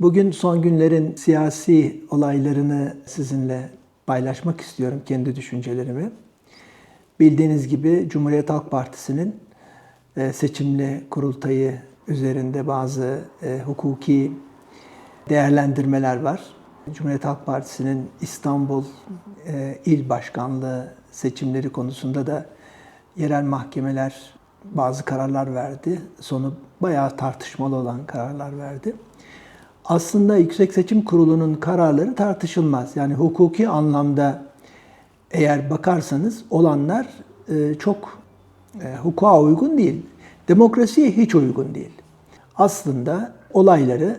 Bugün son günlerin siyasi olaylarını sizinle paylaşmak istiyorum, kendi düşüncelerimi. Bildiğiniz gibi Cumhuriyet Halk Partisi'nin e, seçimli kurultayı üzerinde bazı e, hukuki değerlendirmeler var. Cumhuriyet Halk Partisi'nin İstanbul e, İl Başkanlığı seçimleri konusunda da yerel mahkemeler bazı kararlar verdi. Sonu bayağı tartışmalı olan kararlar verdi. Aslında Yüksek Seçim Kurulu'nun kararları tartışılmaz. Yani hukuki anlamda eğer bakarsanız olanlar e, çok e, hukuka uygun değil. Demokrasiye hiç uygun değil. Aslında olayları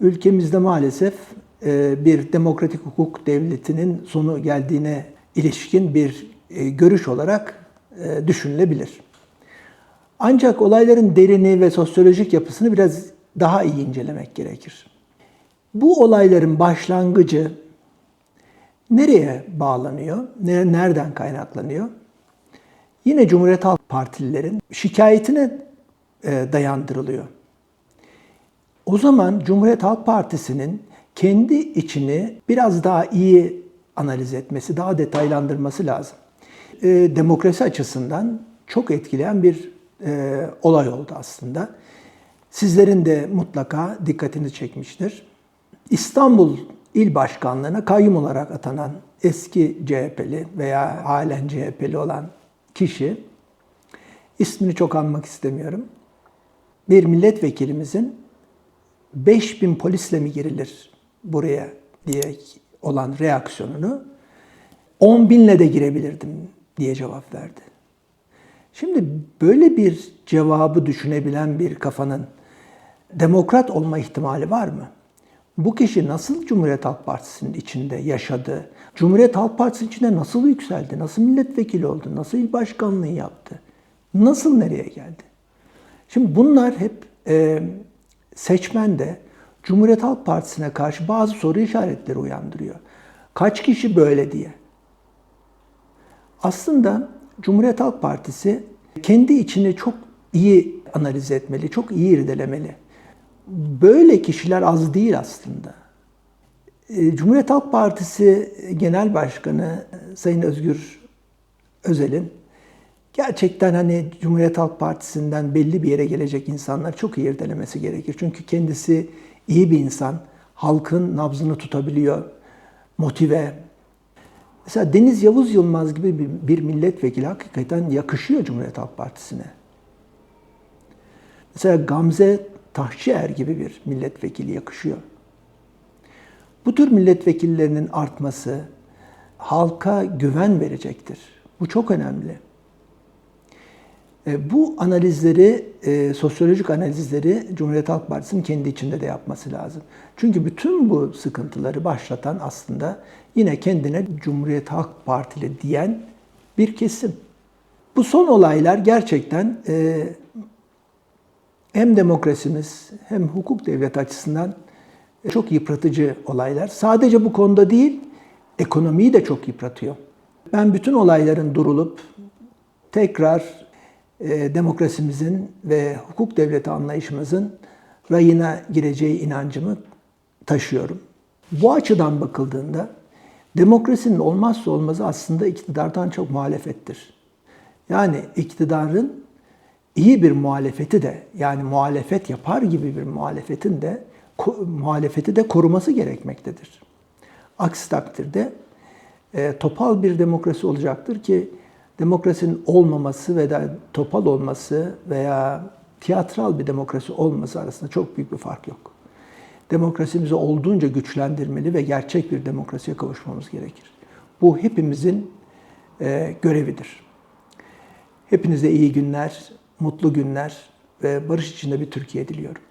ülkemizde maalesef e, bir demokratik hukuk devletinin sonu geldiğine ilişkin bir e, görüş olarak e, düşünülebilir. Ancak olayların derini ve sosyolojik yapısını biraz daha iyi incelemek gerekir. Bu olayların başlangıcı nereye bağlanıyor? Nereden kaynaklanıyor? Yine Cumhuriyet Halk Partililerin şikayetine e, dayandırılıyor. O zaman Cumhuriyet Halk Partisi'nin kendi içini biraz daha iyi analiz etmesi, daha detaylandırması lazım. E, demokrasi açısından çok etkileyen bir e, olay oldu aslında. Sizlerin de mutlaka dikkatini çekmiştir. İstanbul İl Başkanlığı'na kayyum olarak atanan eski CHP'li veya halen CHP'li olan kişi, ismini çok anmak istemiyorum, bir milletvekilimizin 5000 polisle mi girilir buraya diye olan reaksiyonunu 10 binle de girebilirdim diye cevap verdi. Şimdi böyle bir cevabı düşünebilen bir kafanın demokrat olma ihtimali var mı? Bu kişi nasıl Cumhuriyet Halk Partisi'nin içinde yaşadı? Cumhuriyet Halk Partisi içinde nasıl yükseldi? Nasıl milletvekili oldu? Nasıl il başkanlığı yaptı? Nasıl nereye geldi? Şimdi bunlar hep e, seçmende Cumhuriyet Halk Partisi'ne karşı bazı soru işaretleri uyandırıyor. Kaç kişi böyle diye. Aslında Cumhuriyet Halk Partisi kendi içini çok iyi analiz etmeli, çok iyi irdelemeli. Böyle kişiler az değil aslında. E, Cumhuriyet Halk Partisi Genel Başkanı Sayın Özgür Özel'in gerçekten hani Cumhuriyet Halk Partisi'nden belli bir yere gelecek insanlar çok iyi irdelemesi gerekir. Çünkü kendisi iyi bir insan, halkın nabzını tutabiliyor, motive. Mesela Deniz Yavuz Yılmaz gibi bir milletvekili hakikaten yakışıyor Cumhuriyet Halk Partisi'ne. Mesela Gamze Taşçıer gibi bir milletvekili yakışıyor. Bu tür milletvekillerinin artması halka güven verecektir. Bu çok önemli. E, bu analizleri, e, sosyolojik analizleri Cumhuriyet Halk Partisi'nin kendi içinde de yapması lazım. Çünkü bütün bu sıkıntıları başlatan aslında yine kendine Cumhuriyet Halk Partili diyen bir kesim. Bu son olaylar gerçekten e, hem demokrasimiz hem hukuk devlet açısından çok yıpratıcı olaylar. Sadece bu konuda değil, ekonomiyi de çok yıpratıyor. Ben bütün olayların durulup tekrar e, demokrasimizin ve hukuk devleti anlayışımızın rayına gireceği inancımı taşıyorum. Bu açıdan bakıldığında demokrasinin olmazsa olmazı aslında iktidardan çok muhalefettir. Yani iktidarın iyi bir muhalefeti de yani muhalefet yapar gibi bir muhalefetin de muhalefeti de koruması gerekmektedir. Aksi takdirde e, topal bir demokrasi olacaktır ki demokrasinin olmaması ve de topal olması veya tiyatral bir demokrasi olması arasında çok büyük bir fark yok. Demokrasimizi olduğunca güçlendirmeli ve gerçek bir demokrasiye kavuşmamız gerekir. Bu hepimizin e, görevidir. Hepinize iyi günler, mutlu günler ve barış içinde bir Türkiye diliyorum.